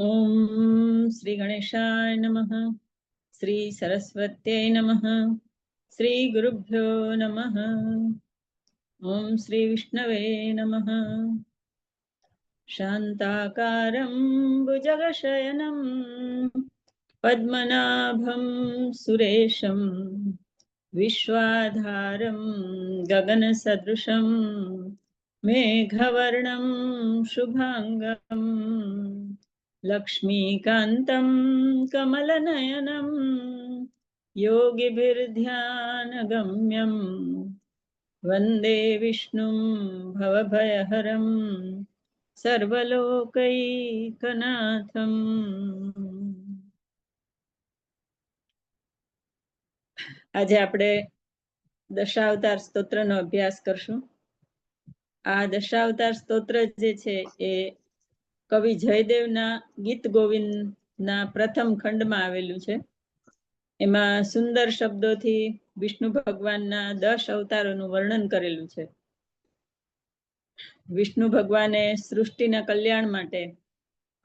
ઓમ શ્રી ગણેશાય નમઃ શ્રી સરસ્વત્યય નમઃ શ્રી ગુરુભ્યો નમઃ ઓમ શ્રી વિષ્ણવે નમઃ શાંતાકારં ભુજગશયનમ પદ્મનાભમ સુરેશમ વિશ્વાધારમ ગગનસદૃશમ મેઘવર્ણમ શુભાંગમ लक्ष्मीकान्तं कमलनयनं योगिभिर्ध्यानगम्यं वन्दे विष्णुं भवभयहरं સર્વલોકૈકનાથમ આજે આપણે દશાવતાર સ્તોત્રનો અભ્યાસ કરશું આ દશાવતાર સ્તોત્ર જે છે એ કવિ જયદેવના ગીત ગોવિંદના પ્રથમ ખંડમાં આવેલું છે. એમાં સુંદર શબ્દોથી વિષ્ણુ ભગવાનના દસ અવતારોનું વર્ણન કરેલું છે. વિષ્ણુ ભગવાને સૃષ્ટિના કલ્યાણ માટે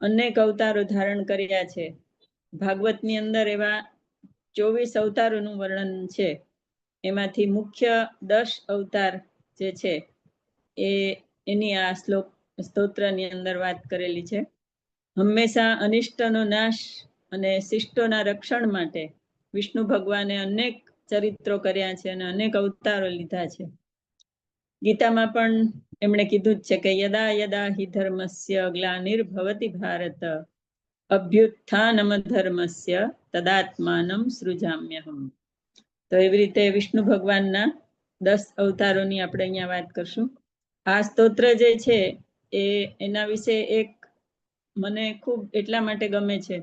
અનેક અવતારો ધારણ કર્યા છે. ભાગવતની અંદર એવા ચોવીસ અવતારોનું વર્ણન છે. એમાંથી મુખ્ય દસ અવતાર જે છે એ એની આ શ્લોક સ્તોત્રની અંદર વાત કરેલી છે. હંમેશા અનિષ્ટનો નાશ અને શિષ્ટોના રક્ષણ માટે વિષ્ણુ ભગવાને અનેક ચરિત્રો કર્યા છે અને અનેક અવતારો લીધા છે. ગીતામાં પણ એમણે કીધું જ છે કે યદા યદા હિ ધર્મસ્ય ગ્લાનિર્ભવતી ભારત, અભ્યુત્થાનમ ધર્મસ્ય તદાત્માનમ સૃજામ્યહમ. તો એવી રીતે વિષ્ણુ ભગવાનના દસ અવતારોની આપણે અહીંયા વાત કરશું. આ સ્તોત્ર જે છે એ એના વિશે એક મને ખૂબ એટલા માટે ગમે છે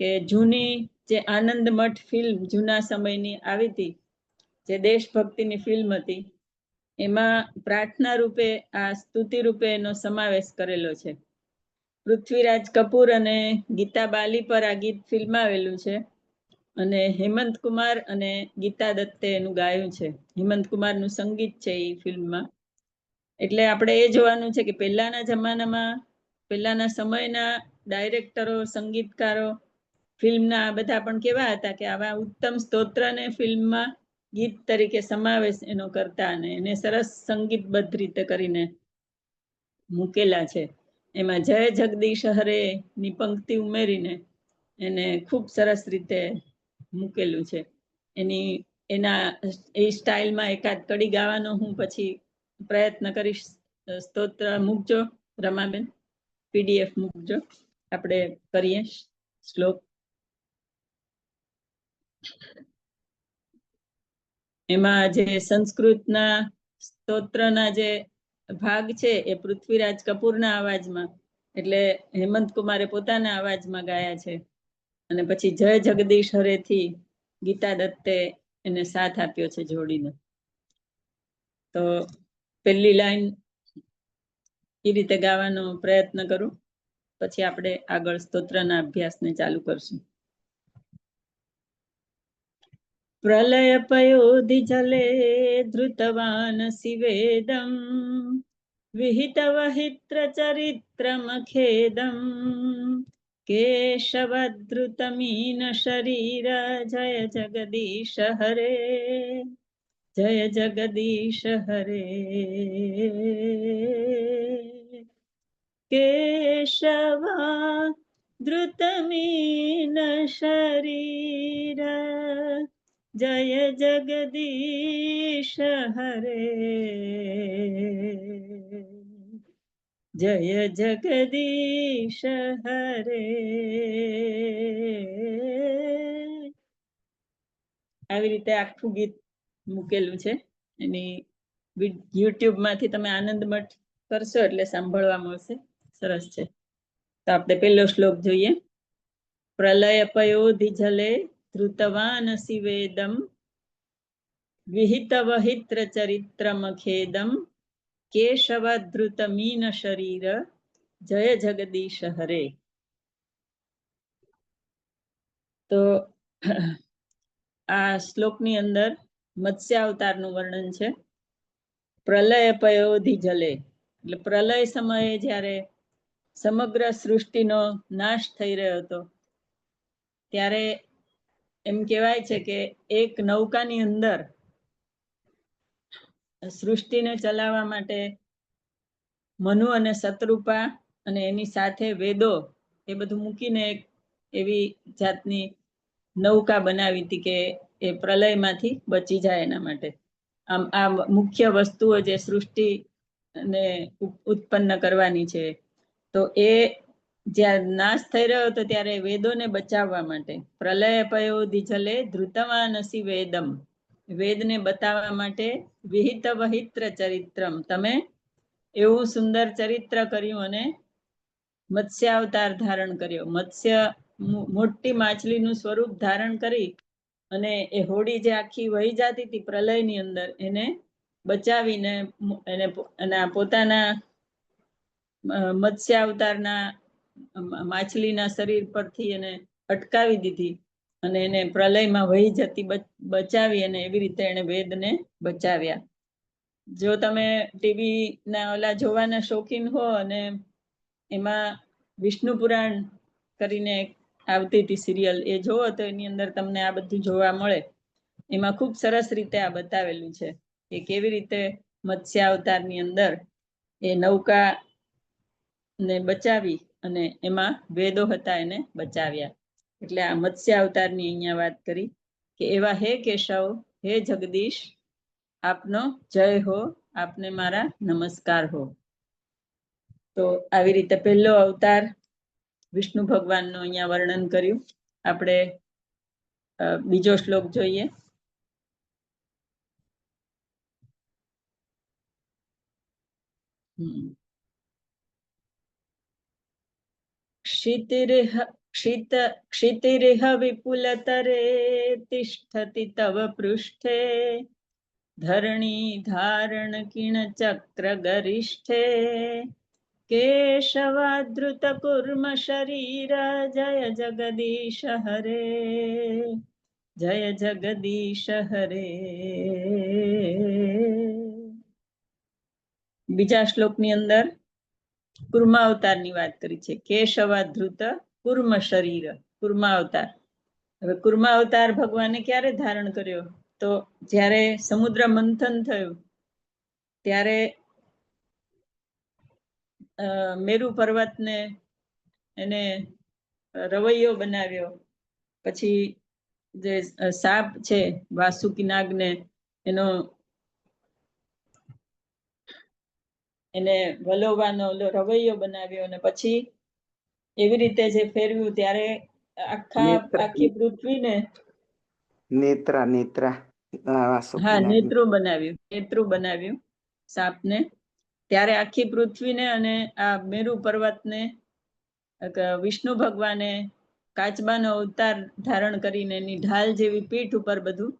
કે જૂની જે આનંદ મઠ ફિલ્મ જૂના સમયની આવી હતી, જે દેશભક્તિની ફિલ્મ હતી, એમાં પ્રાર્થના રૂપે, આ સ્તુતિ રૂપે એનો સમાવેશ કરેલો છે. પૃથ્વીરાજ કપૂર અને ગીતા બાલી પર આ ગીત ફિલ્માવેલું છે અને હેમંત કુમાર અને ગીતા દત્તે એનું ગાયું છે. હેમંત કુમારનું સંગીત છે એ ફિલ્મમાં. એટલે આપણે એ જોવાનું છે કે પહેલાના જમાનામાં, પહેલાના સમયના ડાયરેક્ટરો, સંગીતકારો, ફિલ્મના આ બધા પણ કેવા હતા કે આવા ઉત્તમ સ્તોત્રને ફિલ્મમાં ગીત તરીકે સમાવેશ એનો કરતા અને એને સરસ સંગીતબદ્ધ રીતે કરીને મૂકેલા છે. એમાં જય જગદીશ હરે ની પંક્તિ ઉમેરીને એને ખૂબ સરસ રીતે મૂકેલું છે. એની, એના એ સ્ટાઇલમાં એકાદ કડી ગાવાનો હું પછી પ્રયત્ન કરીશ. સ્તોત્ર મૂકજો, રમાબેન. પીડીએફ મૂકજો. આપણે કરીએ શ્લોક. એમાં જે સંસ્કૃતના સ્તોત્રના જે ભાગ છે, એ પૃથ્વીરાજ કપૂરના અવાજમાં, એટલે હેમંત કુમારે પોતાના અવાજમાં ગાયા છે. અને પછી જય જગદીશ હરેથી ગીતા દત્તે એને સાથ આપ્યો છે જોડીને. તો પહેલી લાઈન એ રીતે ગાવાનો પ્રયત્ન કરું. પછી આપણે આગળ સ્તોત્રના અભ્યાસને ચાલુ કરશું. પ્રલય પયોધિ જલે ધૃતવાન શિવેદમ, વિહિત વહિત્ર ચરિત્રમખેદમ કેશવદ્રુતમીન શરીર જય જગદીશ હરે. જય જગદીશ હરે કેશવા ધૃતમીન શરીર જય જગદીશ હરે જય જગદીશ હરે આવી રીતે આખું ગીત મૂકેલું છે. એની યુટ્યુબમાંથી તમે આનંદ મઠ કરશો એટલે સાંભળવા મળશે. સરસ છે. તો આપણે પેલો શ્લોક જોઈએ. પ્રલય પયોધિ જલે ધૃતવાન શિવેદમ વિહિત વહિત્ર ચરિત્રમખેદમ ધ્રુત મીન શરીર, જય જગદીશ હરે. તો આ શ્લોકની અંદર મત્સ્ય અવતારનું વર્ણન છે. પ્રલય પયોધિ જલે. એટલે પ્રલય સમયે જ્યારે સમગ્ર સૃષ્ટિનો નાશ થઈ રહ્યો હતો, ત્યારે એમ કહેવાય છે કે એક નૌકાની અંદર સૃષ્ટિને ચલાવવા માટે મનુ અને શત્રુપા અને એની સાથે વેદો એ બધું મૂકીને એક એવી જાતની નૌકા બનાવી હતી કે એ પ્રલયમાંથી બચી જાય એના માટે. આમ, આ મુખ્ય વસ્તુઓ જે સૃષ્ટિ ને ઉત્પન્ન કરવાની છે, તો એ જ્યારે નાશ થઈ રહ્યો હતો ત્યારે વેદોને બચાવવા માટે. પ્રલય પયોધિ જલે ધ્રુતમાનસી વેદમ. વેદને બતાવવા માટે વિહિત વહિત્ર ચરિત્રમ. તમે એવું સુંદર ચરિત્ર કર્યું અને મત્સ્ય અવતાર ધારણ કર્યો. મત્સ્ય મોટી માછલીનું સ્વરૂપ ધારણ કરી અને એ હોડી જે આખી વહી જતી હતી પ્રલયની અંદર, એને બચાવીને એને એના પોતાના મત્સ્ય અવતારના માછલીના શરીર પરથી એને અટકાવી દીધી અને એને પ્રલયમાં વહી જતી બચાવી અને એવી રીતે એને વેદને બચાવ્યા. જો તમે ટીવી ના ઓલા જોવાના શોખીન હો અને એમાં વિષ્ણુ પુરાણ કરીને આવતી હતી સિરિયલ એ જોવો તો એની અંદર તમને આ બધું જોવા મળે. એમાં ખૂબ સરસ રીતે આ બતાવેલું છે કે કેવી રીતે મત્સ્ય અવતારની અંદર એ નૌકા ને બચાવી અને એમાં વેદો હતા એને બચાવ્યા. એટલે આ મત્સ્ય અવતારની અહીંયા વાત કરી કે એવા હે કેશવ, હે જગદીશ, આપનો જય હો, આપને મારા નમસ્કાર હો. તો આવી રીતે પહેલો અવતાર વિષ્ણુ ભગવાનનું અહીંયા વર્ણન કર્યું આપણે બીજો શ્લોક જોઈએ क्षितिरिह क्षित क्षितिरिह विपुलतरे तिष्ठति तव पृष्ठे धरणी धारण किणचक्रगरिष्ठे केशवादृतकुर्म शरीर जय जगदीश हरे જય જગદીશ હરે બીજા શ્લોકની અંદર કુર્મા અવતારની વાત કરી છે કેશવા ધ્રુત કુર્મ શરીર કુર્મા અવતાર હવે કુર્મા અવતાર ભગવાને ક્યારે ધારણ કર્યો તો જ્યારે સમુદ્ર મંથન થયું ત્યારે મેરુ પર્વતને એને રવૈયો બનાવ્યો. પછી જે સાપ છે વાસુકી નાગને એનો એને વલોવાનો રવૈયો બનાવ્યો અને પછી એવી રીતે જે ફેરવ્યું ત્યારે આખા આખી પૃથ્વીને નેત્રા નેત્રા. હા નેત્રુ બનાવ્યું નેત્રુ બનાવ્યું સાપને. ત્યારે આખી પૃથ્વીને અને આ મેરુ પર્વતને વિષ્ણુ ભગવાને કાચબાનો અવતાર ધારણ કરીને એની ઢાલ જેવી પીઠ ઉપર બધું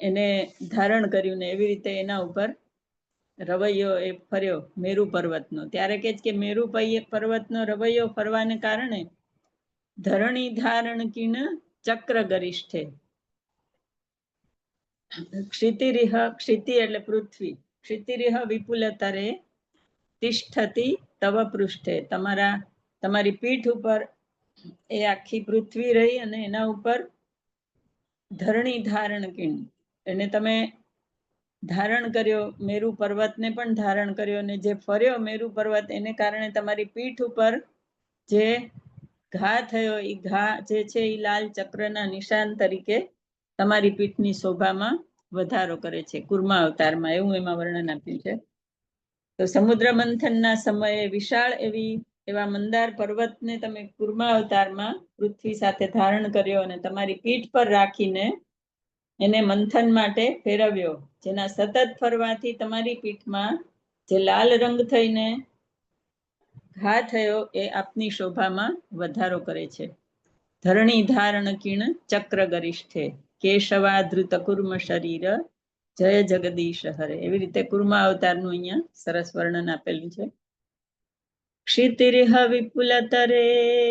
એને ધારણ કર્યું ને એવી રીતે એના ઉપર રવૈયો એ ફર્યો મેરુ પર્વતનો. ત્યારે કે કે મેરુ પર્વતનો રવૈયો ફરવાને કારણે ધરણી ધારણ કિણ ચક્ર ગરિષ્ઠે. ક્ષિતિરિહ, ક્ષિતિ એટલે પૃથ્વી. ક્ષિતિરિહ વિપુલતરે તિષ્ઠતી તવ પૃષ્ઠે. તમારા, તમારી પીઠ ઉપર એ આખી પૃથ્વી રહી અને એના ઉપર ધરણી ધારણ કિણ. એને તમે ધારણ કર્યો, મેરુ પર્વતને પણ ધારણ કર્યો અને જે ફર્યો મેરુ પર્વત, એને કારણે તમારી પીઠ ઉપર જે ઘા થયો એ ઘા જે છે એ લાલ ચક્રના નિશાન તરીકે તમારી પીઠની શોભામાં વધારો કરે છે, કુર્મા અવતારમાં એવું એમાં વર્ણન આપ્યું છે. તો સમુદ્ર મંથનના સમયે વિશાળ એવી, એવા મંદાર પર્વતને તમે કુર્મા અવતારમાં પૃથ્વી સાથે ધારણ કર્યો અને તમારી પીઠ પર રાખીને એને મંથન માટે ફેરવ્યો, જેના સતત ફરવાથી તમારી પીઠમાં જે લાલ રંગ થઈને ઘા થયો એ આપની શોભામાં વધારો કરે છે. ધરણી ધારણ કિણ ચક્ર ગરિષ્ઠે કેશવાધૃત કુર્મ શરીર જય જગદીશ હરે. એવી રીતે કુર્મા અવતારનું અહીંયા સરસ વર્ણન આપેલું છે. ક્ષિતિર્હ વિપુલ તરે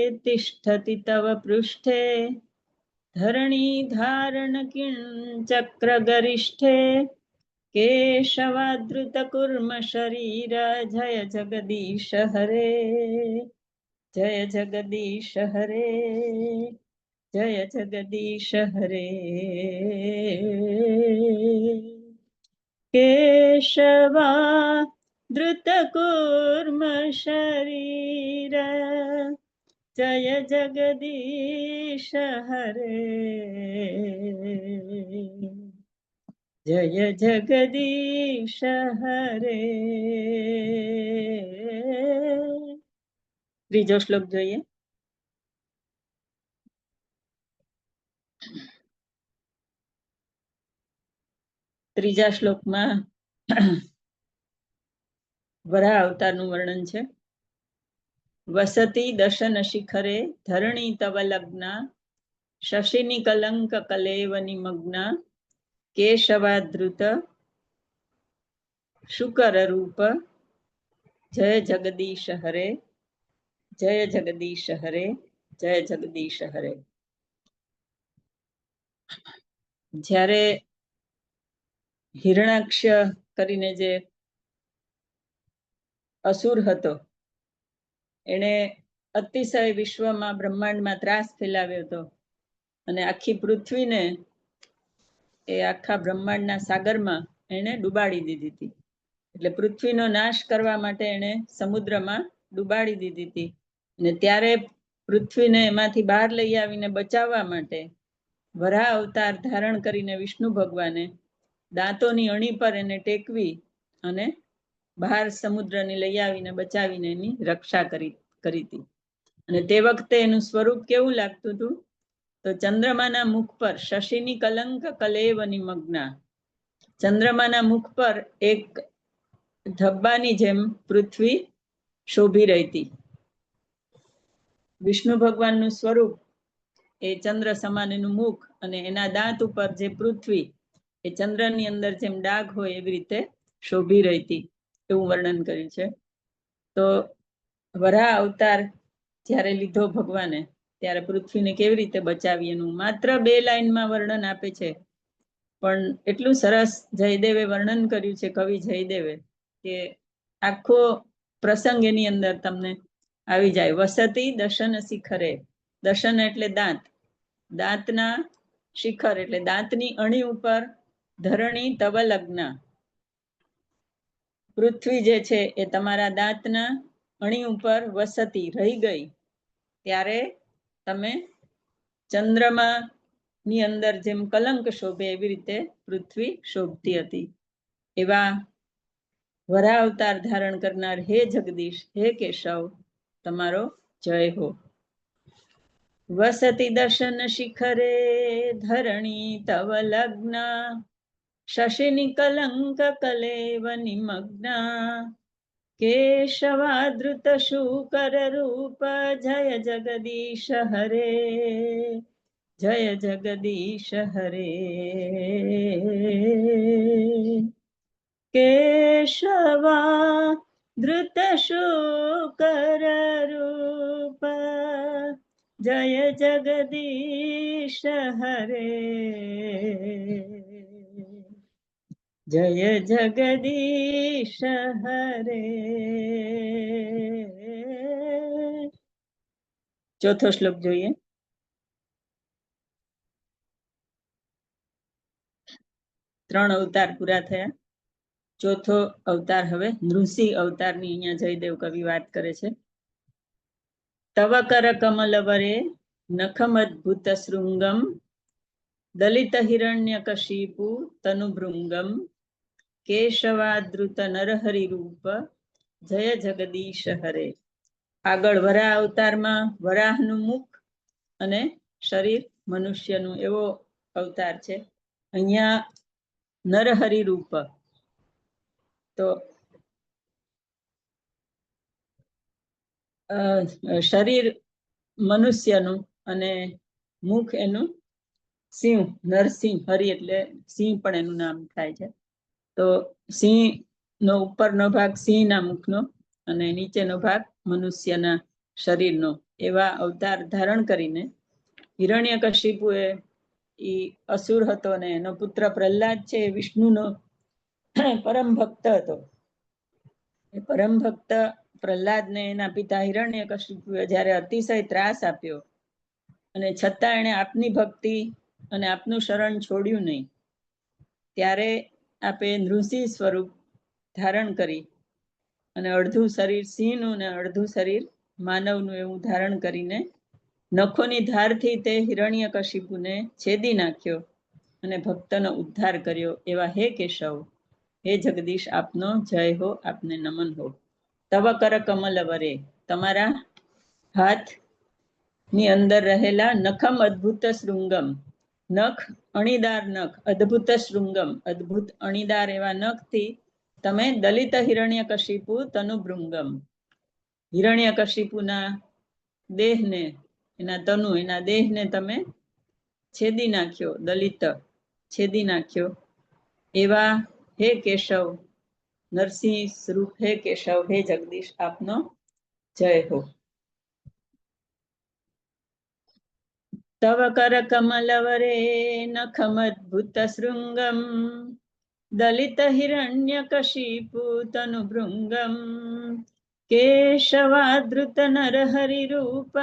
તિષ્ઠતિ તવ પૃષ્ઠે, ધરણી ધારણ કિણ ચક્ર ગરિષ્ઠે કેશવાદૃત કુર્મ શરીર જય જગદીશ હરે. જય જગદીશ હરે. જય જગદીશ હરે કેશવા ધૃત કુર્મ શરીર જય જગદીશ હરે જય જગદીશ હરે ત્રીજો શ્લોક જોઈએ ત્રીજા શ્લોકમાં વરા અવતારનું વર્ણન છે. વસતી દશન શિખરે ધરણી તવ લગ્ના, શશિની કલંક કલેવની મગ્ન કેશવાદ્રુત શુકર રૂપ, જય જગદીશ હરે, જય જગદીશ હરે, જય જગદીશ હરે. જ્યારે હિરણાક્ષ કરીને જે અસુર હતો, એણે અતિશય વિશ્વમાં બ્રહ્માંડમાં ત્રાસ ફેલાવ્યો હતો અને આખી પૃથ્વીને એ આખા બ્રહ્માંડના સાગરમાં એણે ડુબાડી દીધી હતી. એટલે પૃથ્વીનો નાશ કરવા માટે એણે સમુદ્રમાં ડુબાડી દીધી હતી. અને ત્યારે પૃથ્વીને એમાંથી બહાર લઈ આવીને બચાવવા માટે વરાહ અવતાર ધારણ કરીને વિષ્ણુ ભગવાને દાંતોની અણી પર એને ટેકવી અને બહાર સમુદ્રને લઈ આવીને બચાવીને એની રક્ષા કરી કરી હતી. અને તે વખતે એનું સ્વરૂપ કેવું લાગતું હતું? તો ચંદ્રમાના મુખ પર શશિની કલંક, કલેવની મગ્ના. ચંદ્રમાના મુખ પર એક ધબ્બાની જેમ પૃથ્વી શોભી રહી વિષ્ણુ ભગવાનનું સ્વરૂપ એ ચંદ્ર સમાન એનું મુખ અને એના દાંત ઉપર જે પૃથ્વી એ ચંદ્રની અંદર જેમ ડાઘ હોય એવી રીતે શોભી રહી એવું વર્ણન કર્યું છે. તો વરાહ અવતાર જ્યારે લીધો ભગવાને, ત્યારે પૃથ્વીને કેવી રીતે બચાવી એનું માત્ર બે લાઈનમાં વર્ણન આપે છે. પણ એટલું સરસ જયદેવે વર્ણન કર્યું છે કવિ જયદેવે કે આખો પ્રસંગ એની અંદર તમને આવી જાય. વસતી દશન શિખરે, દશન એટલે દાંત. દાંતના શિખર એટલે દાંતની અણી ઉપર ધરણી તવ લગ્ન. પૃથ્વી જે છે એ તમારા દાંતના અણી ઉપર વસતી રહી ગઈ. ત્યારે તમે ચંદ્રમા ની અંદર જેમ કલંક શોભે એવી રીતે પૃથ્વી શોભતી હતી. એવા વરા અવતાર ધારણ કરનાર હે જગદીશ, હે કેશવ, તમારો જય હો. વસતી દર્શન શિખરે ધરણી તવ લગ્ન. નિમગ્ના કેશવાદૃત શુકર રૂપ જય જગદીશ હરે જય જગદીશ હરે કેશવા ધૃત શુકર રૂપ જય જગદીશ હરે ચોથો શ્લોક જોઈએ। ત્રણ અવતાર પૂરા થયા. ચોથો અવતાર હવે નૃસિંહ અવતારની અહીંયા જયદેવ કવિ વાત કરે છે. તવ કર કમલ વરે નખમદ્ભુત શૃંગમ દલિત હિરણ્ય કશીપુ તનુભૃંગમ કેશવાદૃત નરહરિ રૂપ જય જગદીશ હરે આગળ વરાહ અવતારમાં વરાહનું મુખ અને શરીર મનુષ્યનું એવો અવતાર છે. અહીંયા નરહરિ રૂપ. તો શરીર મનુષ્યનું અને મુખ એનું સિંહ, નરસિંહ, હરિ એટલે સિંહ પણ એનું નામ થાય છે. તો સિંહ નો ઉપરનો ભાગ સિંહના મુખનો અને નીચેનો ભાગ મનુષ્યના શરીરનો. એવા અવતાર ધારણ કરીને હિરણ્યકશિપુએ એ અસુર હતો ને એનો પુત્ર પ્રહલાદ છે, એ વિષ્ણુનો પરમ ભક્ત હતો. એ પરમ ભક્ત પ્રહલાદને એના પિતા હિરણ્ય જ્યારે અતિશય ત્રાસ આપ્યો અને છતાં એણે આપની ભક્તિ અને આપનું શરણ છોડ્યું નહીં, ત્યારે આપે નૃસિંહ સ્વરૂપ ધારણ કરી અને અડધું શરીર સિંહનું ને અડધું શરીર માનવનું એવું ધારણ કરીને નખોની ધારથી તે હિરણ્ય કશિપુને છેદી નાખ્યો અને ભક્તનો ઉદ્ધાર કર્યો એવા હે કેશવ, હે જગદીશ, આપનો જય હો, આપને નમન હો. તવ કર કમલ વરે, તમારા હાથની અંદર રહેલા નખમ અદ્ભુત શૃંગમ નખ, અણીદાર નખ, અદ્ભુત શૃંગમ, અદ્ભુત અણીદાર એવા નખથી તમે દલિત હિરણ્ય કશિપુ તનુભૃંગમ. હિરણ્ય કશિપુના દેહને, એના તનુ, એના દેહને તમે છેદી નાખ્યો, દલિત છેદી નાખ્યો. એવા હે કેશવ, નરસિંહ સ્વરૂપ, હે કેશવ, હે જગદીશ, આપનો જય હો. તવ કર કમલવરે નખમદ્ભુત શૃંગમ દલિત હિરણ્ય કશિપુ તનુભૃંગમ કેશવાદૃત નર હરિ રૂપ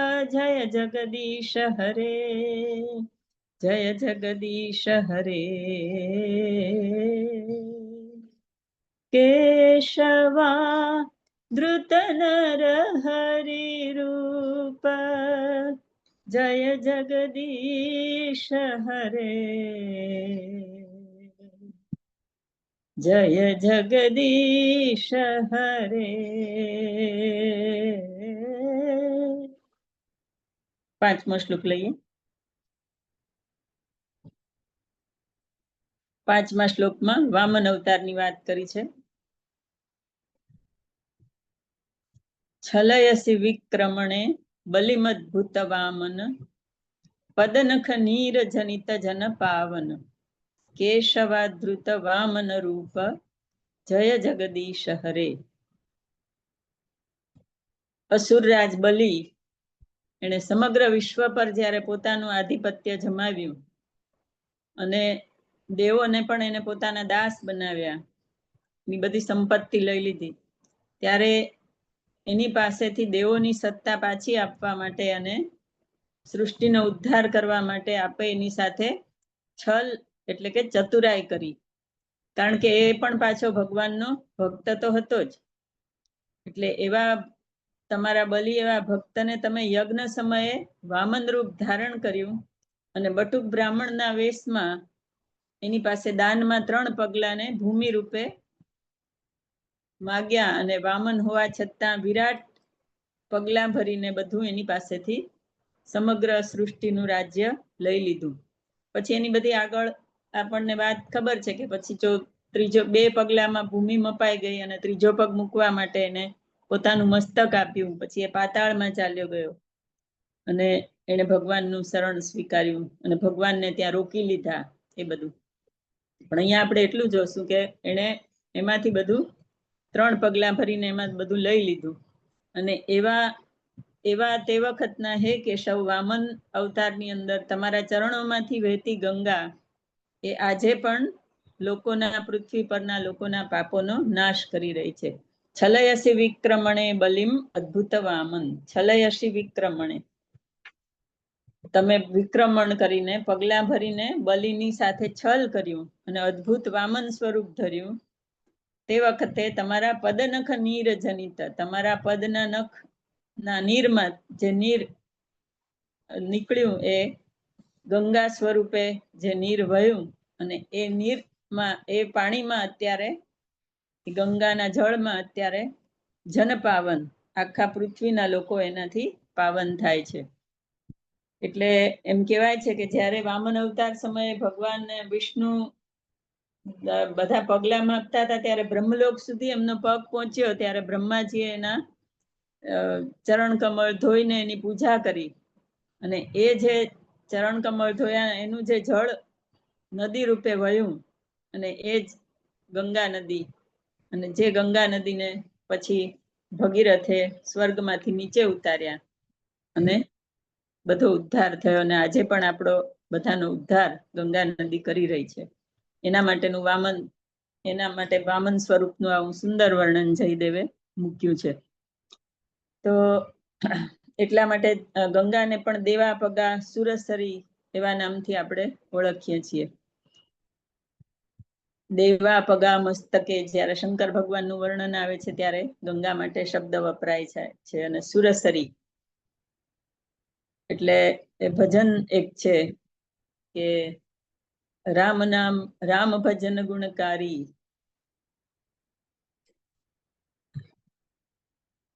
જય જગદીશ હરે જય જગદીશ હરે પાંચમો શ્લોક લઈએ પાંચમા શ્લોકમાં વામન અવતારની વાત કરી છે। છલયસી વિક્રમણે બલિમદ્ભુત વામન પદનખ નીર જનિત જન પાવન કેશવાધૃત વામન રૂપ જય જગદીશ હરે અસુરરાજ બલિ એણે સમગ્ર વિશ્વ પર જ્યારે પોતાનું આધિપત્ય જમાવ્યું અને દેવોને પણ એને પોતાના દાસ બનાવ્યા, ની બધી સંપત્તિ લઈ લીધી, ત્યારે એની પાસેથી દેવોની સત્તા પાછી આપવા માટે અને સૃષ્ટિનો ઉદ્ધાર કરવા માટે આપે એની સાથે છલ એટલે કે ચતુરાઈ કરી. કારણ કે એ પણ પાછો ભગવાનનો ભક્ત તો હતો જ. એટલે એવા તમારા બલિ, એવા ભક્તને તમે યજ્ઞ સમયે વામન રૂપ ધારણ કર્યું અને બટુક બ્રાહ્મણના વેશમાં એની પાસે દાનમાં ત્રણ પગલાને ભૂમિ રૂપે માગ્યા અને વામન હોવા છતાં વિરાટ પગલાં ભરીને બધું એની પાસેથી સમગ્ર સૃષ્ટિનું રાજ્ય લઈ લીધું. પછી એની બધી આગળ આપણને વાત ખબર છે કે પછી જો ત્રીજો બે પગલામાં ભૂમિ મપાઈ ગઈ અને ત્રીજો પગ મૂકવા માટે એને પોતાનું મસ્તક આપ્યું. પછી એ પાતાળમાં ચાલ્યો ગયો અને એને ભગવાનનું શરણ સ્વીકાર્યું અને ભગવાનને ત્યાં રોકી લીધા એ બધું. પણ અહીંયા આપણે એટલું જોશું કે એને એમાંથી બધું ત્રણ પગલાં ભરીને એમાં બધું લઈ લીધું. અને એવા એવા તે વખતના હે કેશવ વામન અવતારની અંદર તમારા ચરણોમાંથી વહેતી ગંગા એ આજે પણ લોકોના પૃથ્વી પરના લોકોના પાપોનો નાશ કરી રહી છે. છલયસી વિક્રમણે બલિમ અદ્ભુત વામન. છલયસી વિક્રમણે. તમે વિક્રમણ કરીને પગલા ભરીને બલિની સાથે છલ કર્યું અને અદ્ભુત વામન સ્વરૂપ ધર્યું. તે વખતે તમારા પદનખ નીર જનિત તમારા પદના નખ ના નીરમાં જે નીર નીકળ્યું એ ગંગા સ્વરૂપે જે નીર વહ્યું અને એ નીરમાં, એ પાણીમાં અત્યારે ગંગાના જળમાં અત્યારે જનપાવન, આખા પૃથ્વીના લોકો એનાથી પાવન થાય છે. એટલે એમ કહેવાય છે કે જ્યારે વામન અવતાર સમયે ભગવાન વિષ્ણુ બધા પગલા માપતા હતા ત્યારે બ્રહ્મલોક સુધી એમનો પગ પહોંચ્યો ત્યારે બ્રહ્માજીએ એના ચરણ કમળ ધોઈને એની પૂજા કરી. અને એ જે ચરણ કમળ ધોયા, એનું જે જળ નદી રૂપે વહ્યું અને એ જ ગંગા નદી અને જે ગંગા નદીને પછી ભગીરથે સ્વર્ગમાંથી નીચે ઉતાર્યા અને બધો ઉદ્ધાર થયો અને આજે પણ આપણો બધાનો ઉદ્ધાર ગંગા નદી કરી રહી છે. એના માટેનું વામન, એના માટે વામન સ્વરૂપનું આવું સુંદર વર્ણન જયદેવે મૂક્યું છે. તો એટલા માટે ગંગાને પણ દેવા પગા સુરસરી એવા નામથી આપણે ઓળખીએ છીએ. દેવા પગા મસ્તકે જ્યારે શંકર ભગવાનનું વર્ણન આવે છે ત્યારે ગંગા માટે શબ્દ વપરાય છે અને સુરસરી એટલે એ ભજન એક છે કે રામ નામ, રામ ભજન ગુણકારી.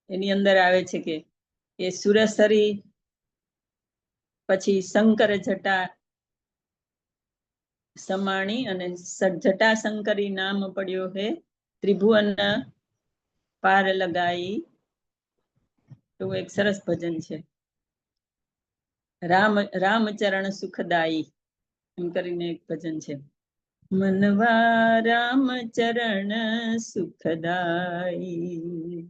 એની અંદર આવે છે કે, એ સુરસરી, પછી શંકર જટા સમાણી અને જટા શંકરી નામ પડ્યો હે ત્રિભુવન પાર લગાઈ. એવું એક સરસ ભજન છે. રામ રામચરણ સુખદાયી. એમ કરીને એક ભજન છે. મનવા રામ ચરણ સુખદાઈ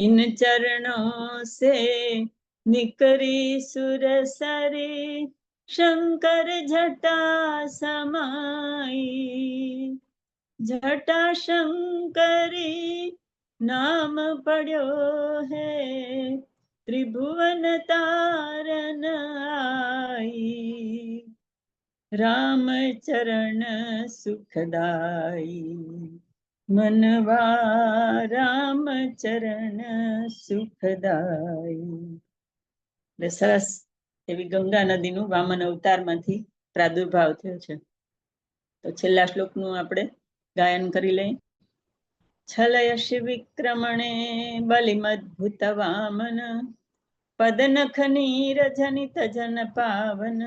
ઇન ચરણો સે નિકરી સુર સરે. શંકર જટા સમાઈ. જટા શંકરી નામ પડ્યો હે. ત્રિભુવન તારન આઈ. રામચરણ સુખદાઈ મનવા રામચરણ સુખદાય. સરસ એવી ગંગા નદીનું વામન અવતારમાંથી પ્રાદુર્ભાવ થયો છે. તો છેલ્લા શ્લોકનું આપણે ગાયન કરી લઈ છલય શિવિક્રમણે બલિમદ્ભુત વામન. પદનખ નીરજનિત જન પાવન.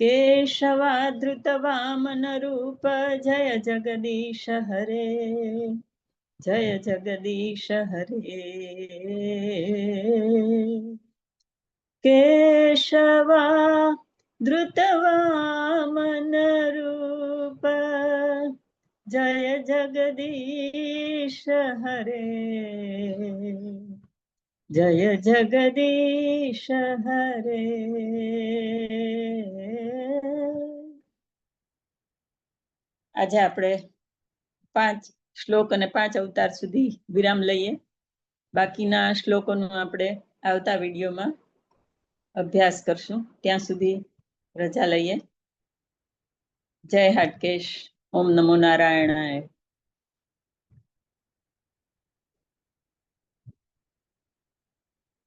કેશવાધૃત વામન રૂપ જય જગદીશ હરે જય જગદીશ હરે કેશવા जगदीश વામન જય જગદીશ હરે આજે આપણે પાંચ શ્લોક અને પાંચ અવતાર સુધી વિરામ લઈએ. બાકીના શ્લોકોનું આપણે આવતા વિડીયોમાં અભ્યાસ કરશું. ત્યાં સુધી રજા લઈએ. જય હાટકેશ. ઓમ નમો નારાયણાય.